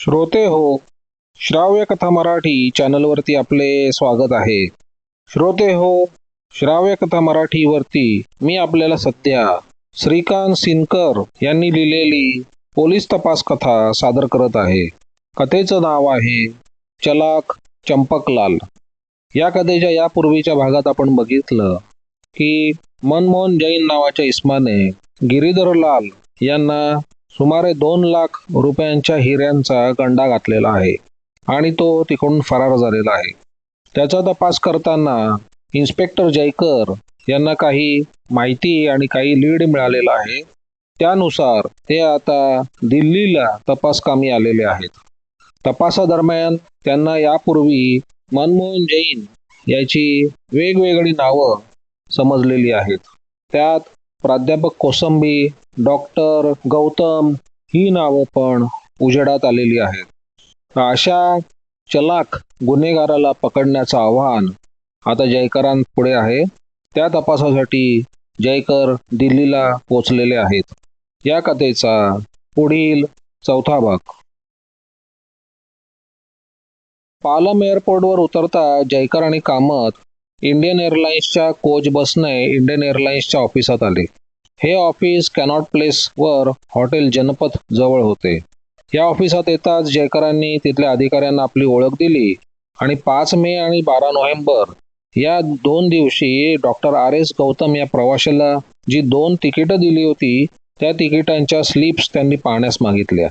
श्रोते हो श्राव्य कथा मराठी चॅनलवरती आपले स्वागत आहे. श्रोते हो श्राव्य कथा मराठीवरती मी आपल्याला सध्या श्रीकांत सिनकर यांनी लिहिलेली पोलीस तपास कथा सादर करत आहे. कथेचं नाव आहे चलाक चंपकलाल. या कथेच्या यापूर्वीच्या भागात आपण बघितलं की मनमोहन जैन नावाच्या इस्माने गिरीधर लाल यांना सुमारे दोन लाख रुपयांच्या हिऱ्यांचा गंडा घातलेला आहे आणि तो तिकडून फरार झालेला आहे. त्याचा तपास करताना इन्स्पेक्टर जयकर यांना काही माहिती आणि काही लीड मिळालेला आहे. त्यानुसार ते आता दिल्लीला तपास कामी आलेले आहेत. तपासादरम्यान त्यांना यापूर्वी मनमोहन जैन याची वेगवेगळी नावं समजलेली आहेत. त्यात प्राध्यापक कोसंबी डॉक्टर गौतम ही नावं पण उजेडात आलेली आहेत. अशा चलाक गुन्हेगाराला पकडण्याचं आव्हान आता जयकरांपुढे आहे. त्या तपासासाठी जयकर दिल्लीला पोचलेले आहेत. या कथेचा पुढील चौथा भाग. पालम एअरपोर्टवर उतरता जयकर आणि कामत इंडियन एअरलाइन्सच्या कोच बसने इंडियन एअरलाइन्सच्या ऑफिसात आले. हे ऑफिस कॅनॉट प्लेस वर हॉटेल जनपथ जवळ होते. या ऑफिसात येताच जयकरांनी तिथल्या अधिकाऱ्यांना आपली ओळख दिली आणि पाच मे आणि बारा नोव्हेंबर या दोन दिवशी डॉक्टर आर एस गौतम या प्रवाशाला जी दोन तिकीटं दिली होती त्या तिकिटांच्या स्लिप्स त्यांनी पाहण्यास मागितल्या.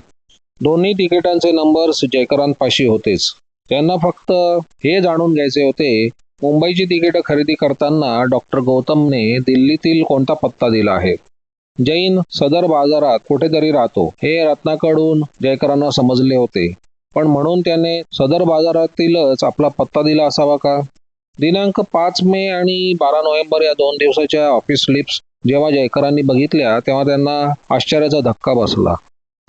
दोन्ही तिकिटांचे नंबर्स जयकरांपाशी होतेच. त्यांना फक्त हे जाणून घ्यायचे होते मुंबईची तिकीटं खरेदी करताना डॉक्टर गौतमने दिल्लीतील कोणता पत्ता दिला आहे? जैन सदर बाजारात कुठेतरी राहतो. हे रत्नाकडून जयकरांना समजले होते. पण म्हणून त्याने सदर बाजारातीलच आपला पत्ता दिला असावा का? दिनांक पाच मे आणि बारा नोव्हेंबर या दोन दिवसाच्या ऑफिस स्लिप्स जेव्हा जयकरांनी बघितल्या तेव्हा त्यांना आश्चर्याचा धक्का बसला.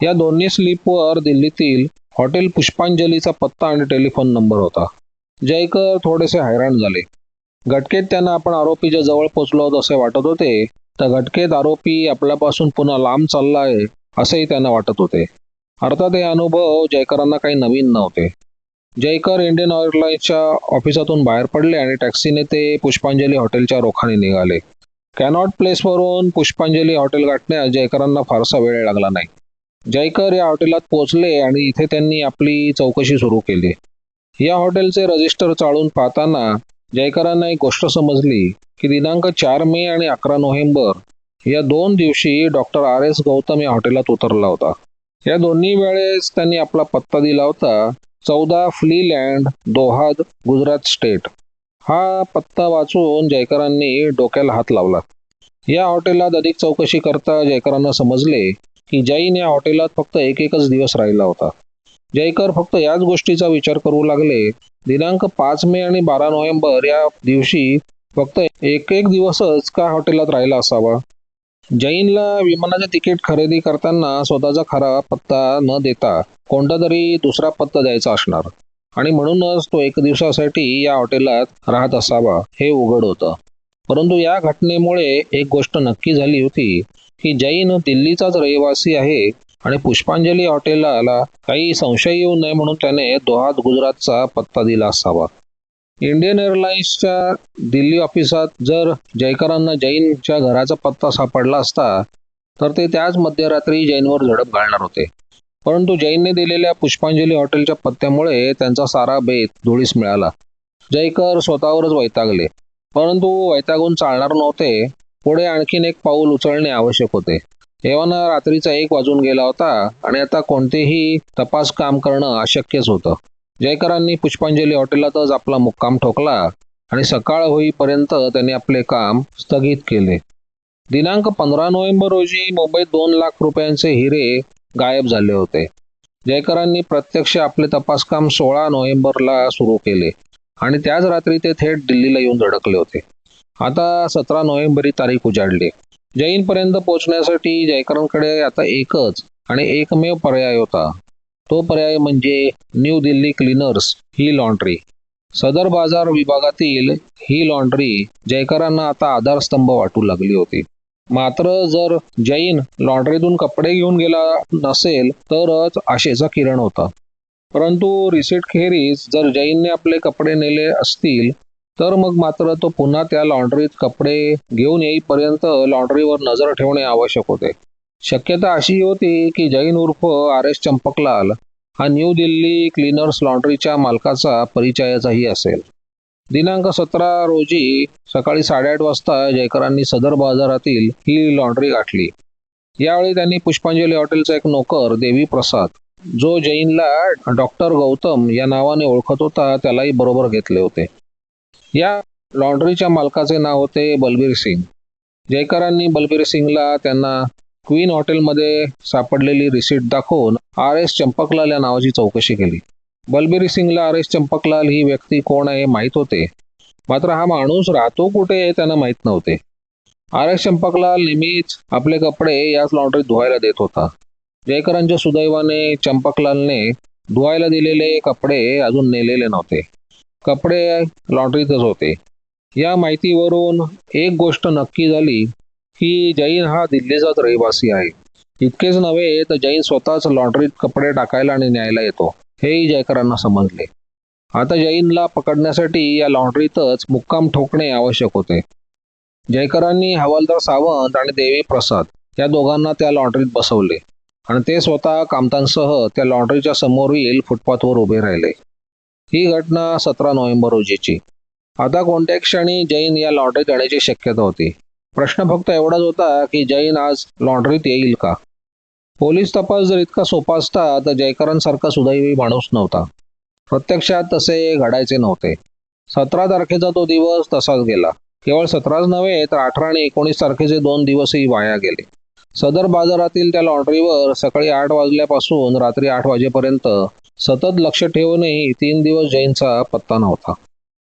या दोन्ही स्लिपवर दिल्लीतील हॉटेल पुष्पांजलीचा पत्ता आणि टेलिफोन नंबर होता. जयकर थोडेसे हैराण झाले. घटकेत त्यांना आपण आरोपीच्या जवळ पोचलो आहोत असे वाटत होते. तर घटकेत आरोपी आपल्यापासून पुन्हा लांब चालला आहे असेही त्यांना वाटत होते. अर्थात हे अनुभव जयकरांना काही नवीन नव्हते. जयकर इंडियन एअरलाइन्सच्या ऑफिसातून बाहेर पडले आणि टॅक्सीने ते पुष्पांजली हॉटेलच्या रोखाने निघाले. कॅनॉट प्लेसवरून पुष्पांजली हॉटेल गाठण्यास जयकरांना फारसा वेळ लागला नाही. जयकर या हॉटेलात पोहोचले आणि इथे त्यांनी आपली चौकशी सुरू केली. या हॉटेलचे रजिस्टर चाळून पाहताना जयकरांना एक गोष्ट समजली की दिनांक चार मे आणि अकरा नोव्हेंबर या दोन दिवशी डॉक्टर आर एस गौतम या हॉटेलात उतरला होता. या दोन्ही वेळेस त्यांनी आपला पत्ता दिला होता चौदा फ्लीलँड दोहाद गुजरात स्टेट. हा पत्ता वाचून जयकरांनी डोक्याला हात लावला. या हॉटेलात अधिक चौकशी करता जयकरांना समजले की जैन या हॉटेलात फक्त एक एकच दिवस राहिला होता. जयकर फक्त याच गोष्टीचा विचार करू लागले. दिनांक पाच मे आणि बारा नोव्हेंबर या दिवशी फक्त एक एक दिवसच का हॉटेलात राहिला असावा? जैनला विमानाचे तिकीट खरेदी करताना स्वतःचा खरा पत्ता न देता कोणता तरी दुसरा पत्ता द्यायचा असणार. आणि म्हणूनच तो एक दिवसासाठी या हॉटेलात राहत असावा हे उघड होतं. परंतु या घटनेमुळे एक गोष्ट नक्की झाली होती की जैन दिल्लीचाच रहिवासी आहे आणि पुष्पांजली हॉटेलला काही संशय येऊ नये म्हणून त्याने दोहात गुजरातचा पत्ता दिला असावा. इंडियन एअरलाइन्सच्या दिल्ली ऑफिसात जर जयकरांना जैनच्या घराचा पत्ता सापडला असता तर ते त्याच मध्यरात्री जैनवर झडप घालणार होते. परंतु जैनने दिलेल्या पुष्पांजली हॉटेलच्या पत्त्यामुळे त्यांचा सारा बेत धुळीस मिळाला. जयकर स्वतःवरच वैतागले. परंतु वैतागून चालणार नव्हते. पुढे आणखीन एक पाऊल उचलणे आवश्यक होते. एव्हाना रात्रीचा एक वाजून गेला होता आणि आता कोणतेही तपास काम करणं अशक्यच होतं. जयकरांनी पुष्पांजली हॉटेलातच आपला मुक्काम ठोकला आणि सकाळ होईपर्यंत त्यांनी आपले काम स्थगित केले. दिनांक पंधरा नोव्हेंबर रोजी मुंबईत दोन लाख रुपयांचे हिरे गायब झाले होते. जयकरांनी प्रत्यक्ष आपले तपासकाम सोळा नोव्हेंबरला सुरू केले आणि त्याच रात्री ते थेट दिल्लीला येऊन धडकले होते. आता सतरा नोव्हेंबर ही तारीख उजाडली. जैनपर्यंत पोहोचण्यासाठी जयकरांकडे आता एकच आणि एकमेव पर्याय होता. तो पर्याय म्हणजे न्यू दिल्ली क्लीनर्स ही लॉन्ड्री. सदर बाजार विभागातील ही लॉन्ड्री जयकरांना आता आधारस्तंभ वाटू लागली होती. मात्र जर जैन लॉन्ड्रीतून कपडे घेऊन गेला नसेल तरच आशेचा किरण होता. परंतु रिसीट खेरीज जर जैनने आपले कपडे नेले असतील तर मग मात्र तो पुन्हा त्या लॉन्ड्रीत कपडे घेऊन येईपर्यंत लॉन्ड्रीवर नजर ठेवणे आवश्यक होते. शक्यता अशी होती की जैन उर्फ आर एस चंपकलाल हा न्यू दिल्ली क्लीनर्स लॉन्ड्रीच्या मालकाचा परिचयाचाही असेल. दिनांक सतरा रोजी सकाळी साडेआठ वाजता जयकरांनी सदर बाजारातील ही लॉन्ड्री गाठली. यावेळी त्यांनी पुष्पांजली हॉटेलचा एक नोकर देवी प्रसाद जो जैनला डॉक्टर गौतम या नावाने ओळखत होता त्यालाही बरोबर घेतले होते. या लॉन्ड्रीच्या मालकाचे नाव होते बलबीर सिंग. जयकरांनी बलबीर सिंगला त्यांना क्वीन हॉटेलमध्ये सापडलेली रिसीट दाखवून आर एस चंपकलाल या नावाची चौकशी केली. बलबीर सिंगला आर एस चंपकलाल ही व्यक्ती कोण आहे माहीत होते. मात्र हा माणूस राहतो कुठे हे त्यांना माहीत नव्हते. आर एस चंपकलाल नेहमीच आपले कपडे याच लॉन्ड्रीत धुवायला देत होता. जयकरांच्या सुदैवाने चंपकलालने धुवायला दिलेले कपडे अजून नेलेले नव्हते. कपडे लॉन्ड्रीतच होते. या माहितीवरून एक गोष्ट नक्की झाली की जैन हा दिल्लीचाच रहिवासी आहे. इतकेच नव्हे तर जैन स्वतःच लॉन्ड्रीत कपडे टाकायला आणि न्यायला येतो हेही जयकरांना समजले. आता जैनला पकडण्यासाठी या लॉन्ड्रीतच मुक्काम ठोकणे आवश्यक होते. जयकरांनी हवालदार सावंत आणि देवी प्रसाद या दोघांना त्या लॉन्ड्रीत बसवले आणि ते स्वतः कामतांसह त्या लॉन्ड्रीच्या समोरील फुटपाथवर उभे राहिले. ही घटना सतरा नोव्हेंबर रोजीची. आता कोणत्या क्षणी जैन या लॉन्ड्रीत येण्याची शक्यता होती. प्रश्न फक्त एवढाच होता की जैन आज लॉन्ड्रीत येईल का? पोलीस तपास जर इतका सोपा असता तर जयकरांसारखा सुदैवी माणूस नव्हता. प्रत्यक्षात तसे घडायचे नव्हते. सतरा तारखेचा तो दिवस तसाच गेला. केवळ सतराच नव्हे तर अठरा आणि एकोणीस तारखेचे दोन दिवसही वाया गेले. सदर बाजारातील त्या लॉन्ड्रीवर सकाळी आठ वाजल्यापासून रात्री आठ वाजेपर्यंत सतत लक्ष ठेवूनही तीन दिवस जैनचा पत्ता नव्हता.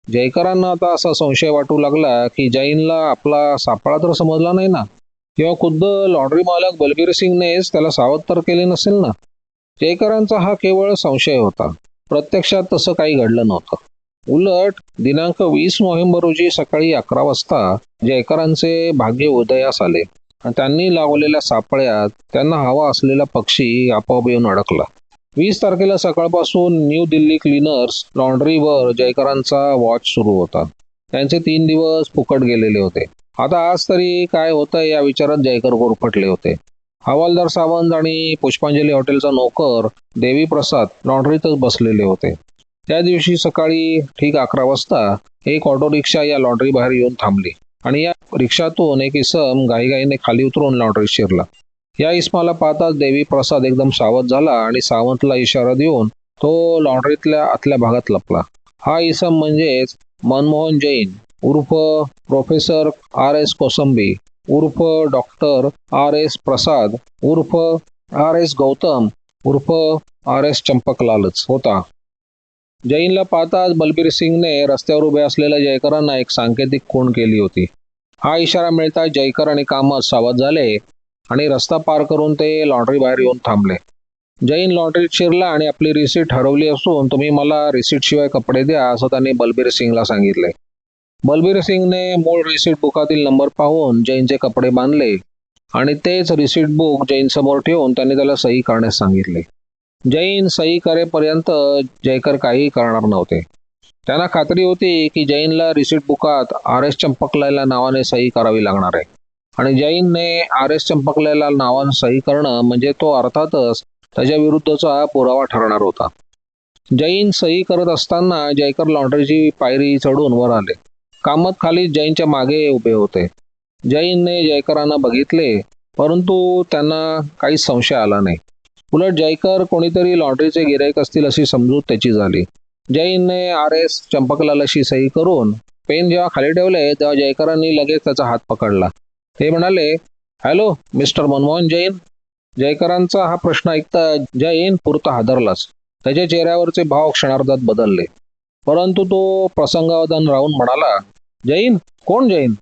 जयकरांना आता असा संशय वाटू लागला की जैनला आपला सापळा तर समजला नाही ना? किंवा खुद्द लॉन्ड्री मालक बलबीर सिंगनेच त्याला सावध तर केले नसेल ना? जयकरांचा हा केवळ संशय होता. प्रत्यक्षात तसं काही घडलं नव्हतं. उलट दिनांक वीस नोव्हेंबर रोजी सकाळी अकरा वाजता जयकरांचे भाग्य उदयास आले. आणि त्यांनी लावलेल्या सापळ्यात त्यांना हवा असलेला पक्षी आपोआप येऊन अडकला. वीस तारखेला सकाळपासून न्यू दिल्ली क्लीनर्स लॉन्ड्रीवर जयकरांचा वॉच सुरू होता. त्यांचे तीन दिवस फुकट गेलेले होते. आता आज तरी काय होतं या विचारात जयकर गोरफटले होते. हवालदार सावंत आणि पुष्पांजली हॉटेलचा नोकर देवी प्रसाद लॉन्ड्रीतच बसलेले होते. त्या दिवशी सकाळी ठीक अकरा वाजता एक ऑटो रिक्षा या लॉन्ड्री बाहेर येऊन थांबली आणि या रिक्षातून एक इसम घाईघाईने खाली उतरून लॉन्ड्रीत शिरला. या इस्माला पाहताच देवी प्रसाद एकदम सावध झाला आणि सावंतला इशारा देऊन तो लॉन्ड्रीतल्या आतल्या भागात लपला. हा इसम म्हणजेच मनमोहन जैन उर्फ प्रोफेसर आर एस कोसंबी उर्फ डॉक्टर आर एस प्रसाद उर्फ आर एस गौतम उर्फ आर एस चंपकलालच होता. जैनला पाहताच बलबीर सिंगने रस्त्यावर उभे असलेल्या जयकरांना एक सांकेतिक खूण केली होती. हा इशारा मिळता जयकर आणि कामत सावध झाले आणि रस्ता पार करून ते लॉन्ड्री बाहेर येऊन थांबले. जैन लॉन्ड्रीत शिरला आणि आपली रिसीट हरवली असून तुम्ही मला रिसीट शिवाय कपडे द्या असं त्यांनी बलबीर सिंगला सांगितले. बलबीर सिंगने मूळ रिसीट बुकातील नंबर पाहून जैनचे कपडे बांधले आणि तेच रिसीट बुक जैन समोर ठेवून त्यांनी त्याला सही करण्यास सांगितले. जैन सही करेपर्यंत जयकर काहीही करणार नव्हते. त्यांना खात्री होती की जैनला रिसीट बुकात आर एस चंपकलायला नावाने सही करावी लागणार आहे. आणि जैनने आर एस चंपकलेला नावान सही करणं म्हणजे तो अर्थातच त्याच्या विरुद्धचा पुरावा ठरणार होता. जैन सही करत असताना जयकर लॉन्ड्रीची पायरी चढून वर आले. कामत खाली जैनच्या मागे उभे होते. जैनने जयकरांना बघितले परंतु त्यांना काहीच संशय आला नाही. उलट जयकर कोणीतरी लॉन्ड्रीचे गिरायक असतील अशी समजूत त्याची झाली. जैनने आर एस चंपकलालाशी सही करून पेन जेव्हा खाली ठेवले तेव्हा जयकरांनी लगेच त्याचा हात पकडला. ते म्हणाले हॅलो मिस्टर मनमोहन जैन जयकरांचा हा प्रश्न ऐकता जैन पुरता हादरलाच त्याच्या चेहऱ्यावरचे भाव क्षणार्धात बदलले. परंतु तो प्रसंगावधान राहून म्हणाला जैन कोण Jain?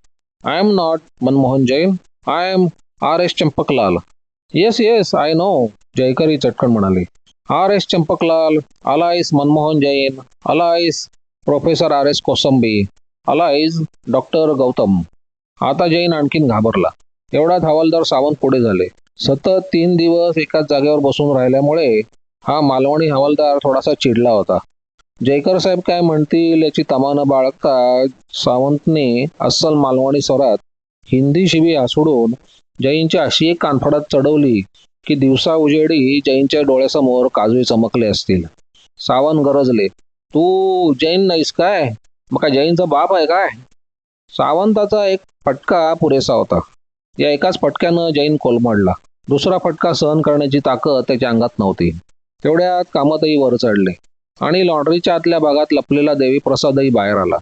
I am not Manmohan Jain. I am R S Champaklal. Yes yes I know जयकरी चटकन म्हणाले. R S Champaklal alias Manmohan Jain alias professor R S Kosambi alias doctor Gautam. आता जैन आणखीन घाबरला. एवढ्यात हवालदार सावंत पुढे झाले. सतत तीन दिवस एकाच जागेवर बसून राहिल्यामुळे हा मालवणी हवालदार थोडासा चिडला होता. जयकर साहेब काय म्हणतील याची तमानं बाळगता सावंतने अस्सल मालवणी स्वरात हिंदी शिबी हासडून जैनची अशी एक कानफडात चढवली की दिवसा उजेडी जैनच्या डोळ्यासमोर काजवे चमकले असतील. सावंत गरजले तू जैन नाहीस काय? मग काय जैनचा बाप आहे काय? सावंताचा एक फटका पुरेसा होता. या एकाच फटक्यानं जैन कोलमडला. दुसरा फटका सहन करण्याची ताकद त्याच्या अंगात नव्हती. तेवढ्यात कामतही वर चढले आणि लॉन्ड्रीच्या आतल्या भागात लपलेला देवीप्रसादही बाहेर आला.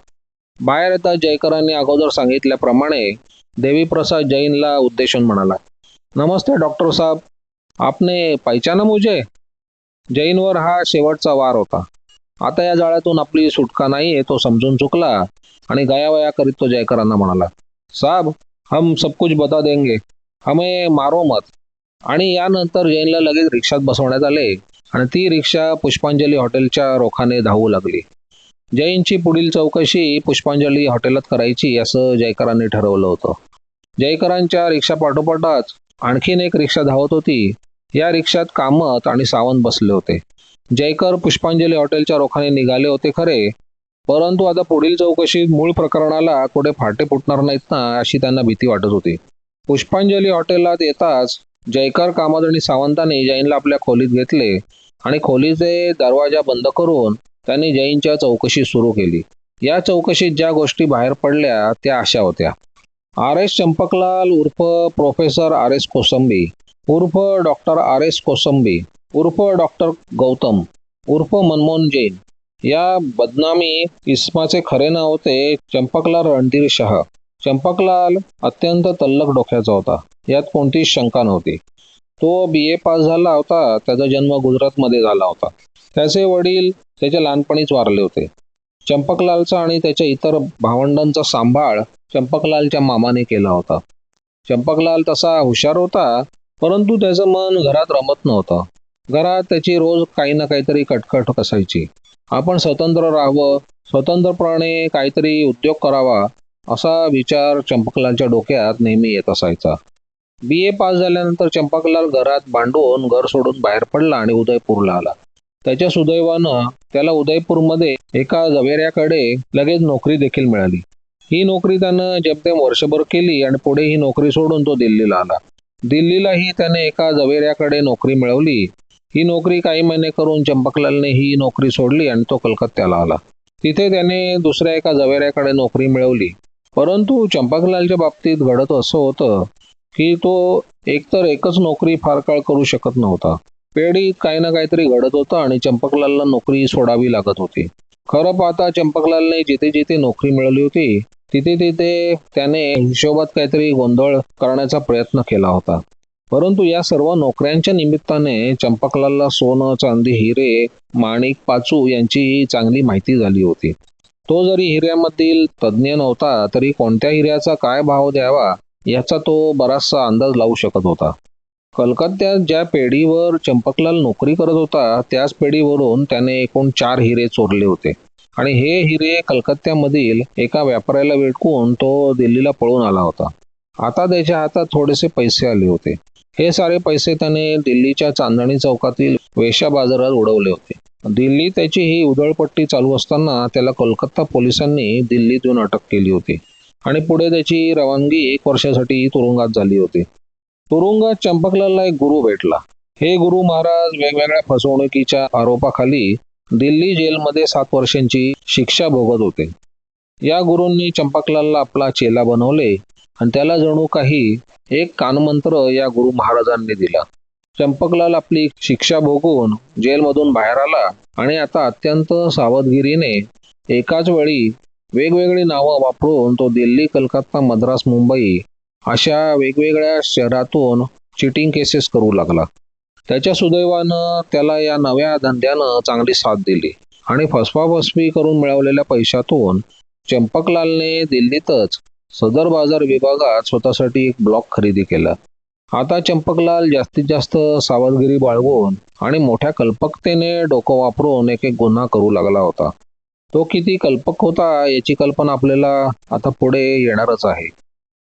बाहेर येता जयकरांनी अगोदर सांगितल्याप्रमाणे देवीप्रसाद जैनला उद्देशून म्हणाला नमस्ते डॉक्टर साहेब आपने पहिचाना मुझे? जैनवर हा शेवटचा वार होता. आता या जाळ्यातून आपली सुटका नाही तो समजून चुकला. आणि गयावया करीत तो जयकरांना म्हणाला साब हम सब कुछ बता देंगे. हमें मारो मत. आणि यानंतर जैनला लगेच रिक्षात बसवण्यात आले आणि ती रिक्षा पुष्पांजली हॉटेलच्या रोखाने धावू लागली. जैनची पुढील चौकशी पुष्पांजली हॉटेलात करायची असं जयकरांनी ठरवलं होतं. जयकरांच्या रिक्षा पाठोपाठच आणखीन एक रिक्षा धावत होती. या रिक्षात कामत आणि सावंत बसले होते. जयकर पुष्पांजली हॉटेलच्या रोखाने निघाले होते खरे. परंतु आता पुढील चौकशीत मूळ प्रकरणाला कुठे फाटे फुटणार नाहीत ना अशी त्यांना भीती वाटत होती. पुष्पांजली हॉटेलात येताच जयकर कामत आणि सावंतांनी जैनला आपल्या खोलीत घेतले आणि खोलीचे दरवाजा बंद करून त्यांनी जैनच्या चौकशी सुरू केली. या चौकशीत ज्या गोष्टी बाहेर पडल्या त्या अशा होत्या. आर एस चंपकलाल उर्फ प्रोफेसर आर एस कोसंबी उर्फ डॉक्टर आर एस कोसंबी उर्फ डॉक्टर गौतम उर्फ मनमोहन जैन. या बदनामी इस्माचे खरे नाव होते चंपकलाल रणधीर शाह. चंपकलाल अत्यंत तल्लक डोक्याचा होता. यात कोणतीच शंका नव्हती. तो बी ए पास झाला होता त्याचा जन्म गुजरातमध्ये झाला होता. त्याचे वडील त्याच्या लहानपणीच वारले होते. चंपकलालचा आणि त्याच्या इतर भावंडांचा सांभाळ चंपकलालच्या मामाने केला होता. चंपकलाल तसा हुशार होता परंतु त्याचं मन घरात रमत नव्हतं. घरात त्याची रोज काही ना काहीतरी कटकट असायची. आपण स्वतंत्र राहावं स्वतंत्रपणे काहीतरी उद्योग करावा असा विचार चंपकलालच्या डोक्यात नेहमी येत असायचा. बी ए पास झाल्यानंतर चंपकलाल घरात भांडून घर सोडून बाहेर पडला आणि उदयपूरला आला. त्याच्या सुदैवानं त्याला उदयपूरमध्ये एका जवेऱ्याकडे लगेच नोकरी देखील मिळाली. ही नोकरी त्यानं जेमतेम वर्षभर केली आणि पुढे ही नोकरी सोडून तो दिल्लीला आला. दिल्लीलाही त्याने एका जवेऱ्याकडे नोकरी मिळवली. ही नोकरी काही महिने करून चंपकलालने ही नोकरी सोडली आणि तो कलकत्त्याला आला. तिथे त्याने दुसऱ्या एका जवेऱ्याकडे नोकरी मिळवली. परंतु चंपकलालच्या बाबतीत घडत असं होतं की तो एकतर एकच नोकरी फार काळ करू शकत नव्हता. पेढीत काही ना काहीतरी घडत होतं आणि चंपकलालला नोकरी सोडावी लागत होती. खरं पाहता चंपकलालने जिथे जिथे नोकरी मिळवली होती तिथे तिथे त्याने हिशोबात काहीतरी गोंधळ करण्याचा प्रयत्न केला होता. परंतु या सर्व नोकऱ्यांच्या निमित्ताने चंपकलालला सोनं चांदी हिरे माणिक पाचू यांची चांगली माहिती झाली होती. तो जरी हिऱ्यामधील तज्ज्ञ नव्हता तरी कोणत्या हिऱ्याचा काय भाव द्यावा याचा तो बराचसा अंदाज लावू शकत होता. कलकत्त्यात ज्या पेढीवर चंपकलाल नोकरी करत होता त्याच पेढीवरून त्याने एकूण चार हिरे चोरले होते. आणि हे हिरे कलकत्त्यामधील एका व्यापाऱ्याला वेटकून तो दिल्लीला पळून आला होता. आता त्याच्या हातात थोडेसे पैसे आले होते. हे सारे पैसे त्याने दिल्लीच्या चांदणी चौकातील वेश्या बाजारात उडवले होते. दिल्ली त्याची ही उधळपट्टी चालू असताना त्याला कोलकाता पोलिसांनी दिल्लीतून अटक केली होती. आणि पुढे त्याची रवानगी एक वर्षासाठी तुरुंगात झाली होती. तुरुंगात चंपकलालला एक गुरु भेटला. हे गुरु महाराज वेगवेगळ्या फसवणुकीच्या आरोपाखाली दिल्ली जेलमध्ये सात वर्षांची शिक्षा भोगत होते. या गुरूंनी चंपकलालला आपला चेला बनवले. आणि त्याला जणू काही एक कानमंत्र या गुरु महाराजांनी दिला. चंपकलाल आपली शिक्षा भोगून जेलमधून बाहेर आला आणि आता अत्यंत सावधगिरीने एकाच वेळी वेगवेगळी नावं वापरून तो दिल्ली कलकत्ता मद्रास मुंबई अशा वेगवेगळ्या शहरातून चिटिंग केसेस करू लागला. त्याच्या सुदैवानं त्याला या नव्या धंद्यानं चांगली साथ दिली आणि फसवाफसवी करून मिळवलेल्या पैशातून चंपकलालने दिल्लीतच सदर बाजार विभागात स्वतःसाठी एक ब्लॉक खरेदी केला. आता चंपकलाल जास्तीत जास्त सावधगिरी बाळगून आणि मोठ्या कल्पकतेने डोकं वापरून एक एक गुन्हा करू लागला होता. तो किती कल्पक होता याची कल्पना आपल्याला आता पुढे येणारच आहे.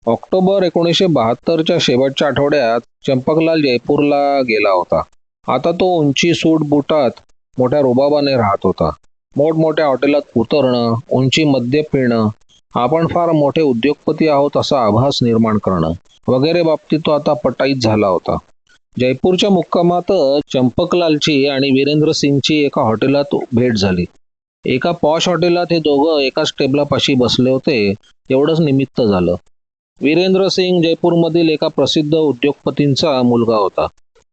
ऑक्टोबर एकोणीसशे बहात्तरच्या शेवटच्या आठवड्यात चंपकलाल जयपूरला गेला होता. आता तो उंची सूट बुटात मोठ्या रुबाबाने राहत होता. मोठमोठ्या हॉटेलात उतरणं उंची मद्य पिणं आपण फार मोठे उद्योगपती आहोत असा आभास निर्माण करणं वगैरे बाबतीत तो आता पटाईत झाला होता. जयपूरच्या मुक्कामातच चंपकलालची आणि वीरेंद्र सिंगची एका हॉटेलात भेट झाली. एका पॉश हॉटेलात हे दोघं एकाच टेबलापाशी बसले होते एवढंच निमित्त झालं. वीरेंद्र सिंग जयपूरमधील एका प्रसिद्ध उद्योगपतींचा मुलगा होता.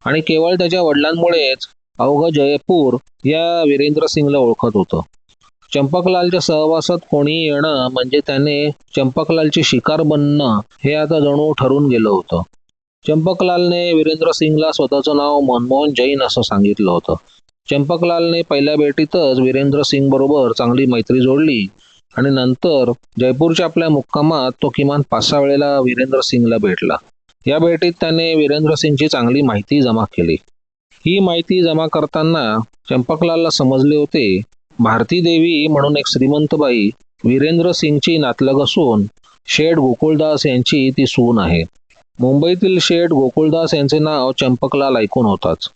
आणि केवळ त्याच्या वडिलांमुळेच अवघं जयपूर या वीरेंद्र सिंगला ओळखत होतं. चंपकलालच्या सहवासात कोणी येणं म्हणजे त्याने चंपकलालची शिकार बनणं हे आता जणू ठरून गेलं होतं. चंपकलालने वीरेंद्र सिंगला स्वतःचं नाव मनमोहन जैन असं सांगितलं होतं. चंपकलालने पहिल्या भेटीतच वीरेंद्र सिंग बरोबर चांगली मैत्री जोडली आणि नंतर जयपूरच्या आपल्या मुक्कामात तो किमान पाच सहा वेळेला वीरेंद्र सिंगला भेटला. या भेटीत त्याने वीरेंद्र सिंगची चांगली माहिती जमा केली. ही माहिती जमा करताना चंपकलालला समजले होते भारती देवी म्हणून एक श्रीमंत बाई वीरेंद्र सिंगची नातलग असून शेठ गोकुळदास यांची ती सून आहे. मुंबईतील शेठ गोकुळदास यांचे नाव चंपकलाल ऐकून होताच.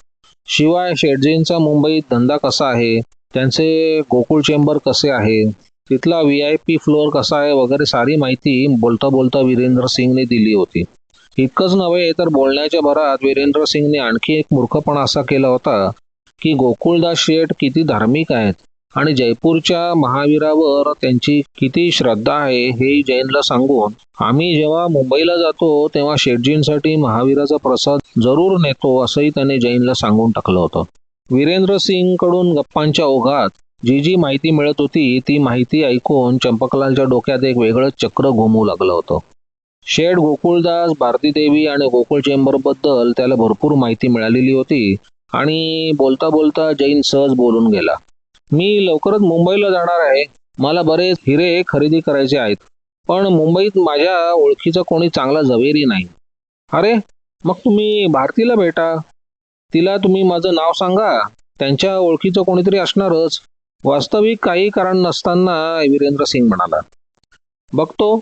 शिवाय शेठजींचा मुंबईत धंदा कसा आहे? त्यांचे गोकुळ चेंबर कसे आहे? तिथला व्ही आय पी फ्लोअर कसा आहे? वगैरे सारी माहिती बोलता बोलता वीरेंद्र सिंगने दिली होती. इतकंच नव्हे तर बोलण्याच्या भरात वीरेंद्र सिंगने आणखी एक मूर्खपणा असा केला होता की गोकुळदास शेठ किती धार्मिक आहेत? आणि जयपूरच्या महावीरावर त्यांची किती श्रद्धा आहे हे जैनला सांगून आम्ही जेव्हा मुंबईला जातो तेव्हा शेटजींसाठी महावीराचा प्रसाद जरूर नेतो असंही त्याने जैनला सांगून टाकलं होतं. वीरेंद्र सिंगकडून गप्पांच्या ओघात जी जी माहिती मिळत होती ती माहिती ऐकून चंपकलालच्या डोक्यात एक वेगळं चक्र घुमू लागलं होतं. शेठ गोकुळदास भारती देवी आणि गोकुळ चेंबरबद्दल त्याला भरपूर माहिती मिळालेली होती आणि बोलता बोलता जैन सहज बोलून गेला. मी लवकरच मुंबईला जाणार आहे. मला बरेच हिरे खरेदी करायचे आहेत. पण मुंबईत माझ्या ओळखीचा कोणी चांगला जवेरी नाही. अरे मग तुम्ही भारतीला भेटा. तिला तुम्ही माझं नाव सांगा. त्यांच्या ओळखीचं कोणीतरी असणारच. वास्तविक काही कारण नसताना वीरेंद्र सिंग म्हणाला. बघतो.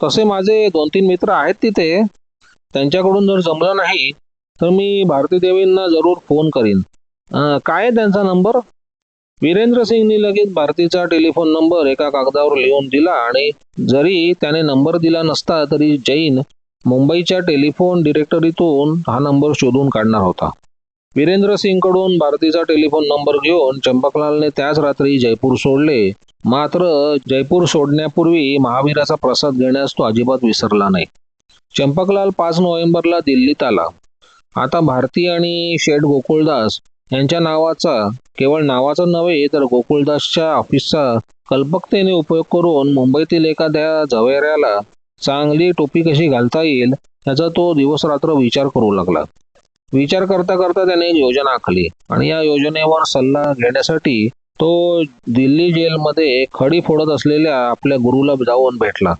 तसे माझे दोन तीन मित्र आहेत तिथे. त्यांच्याकडून जर जमलं नाही तर मी भारती देवींना जरूर फोन करीन. काय आहे त्यांचा नंबर? वीरेंद्र सिंगनी लगेच भारतीचा टेलिफोन नंबर एका कागदावर लिहून दिला आणि जरी त्याने नंबर दिला नसता तरी जैन मुंबईच्या टेलिफोन डिरेक्टरीतून हा नंबर शोधून काढणार होता. वीरेंद्र सिंगकडून भारतीचा टेलिफोन नंबर घेऊन चंपकलालने त्याच रात्री जयपूर सोडले. मात्र जयपूर सोडण्यापूर्वी महावीराचा प्रसाद घेण्यास तो अजिबात विसरला नाही. चंपकलाल पाच नोव्हेंबरला दिल्लीत आला. आता भारती आणि शेठ गोकुळदास यांच्या नावाचा केवळ नावाचा नव्हे तर गोकुळदासच्या ऑफिसचा कल्पकतेने उपयोग करून मुंबईतील एखाद्या झवेऱ्याला चांगली टोपी कशी घालता येईल याचा तो दिवसरात्र विचार करू लागला. विचार करता करता त्याने एक योजना आखली आणि या योजनेवर सल्ला घेण्यासाठी तो दिल्ली जेलमध्ये खडी फोडत असलेल्या आपल्या गुरुला जाऊन भेटला.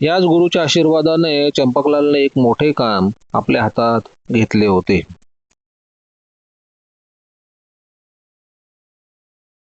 याच गुरुच्या आशीर्वादाने चंपकलालने एक मोठे काम आपल्या हातात घेतले होते.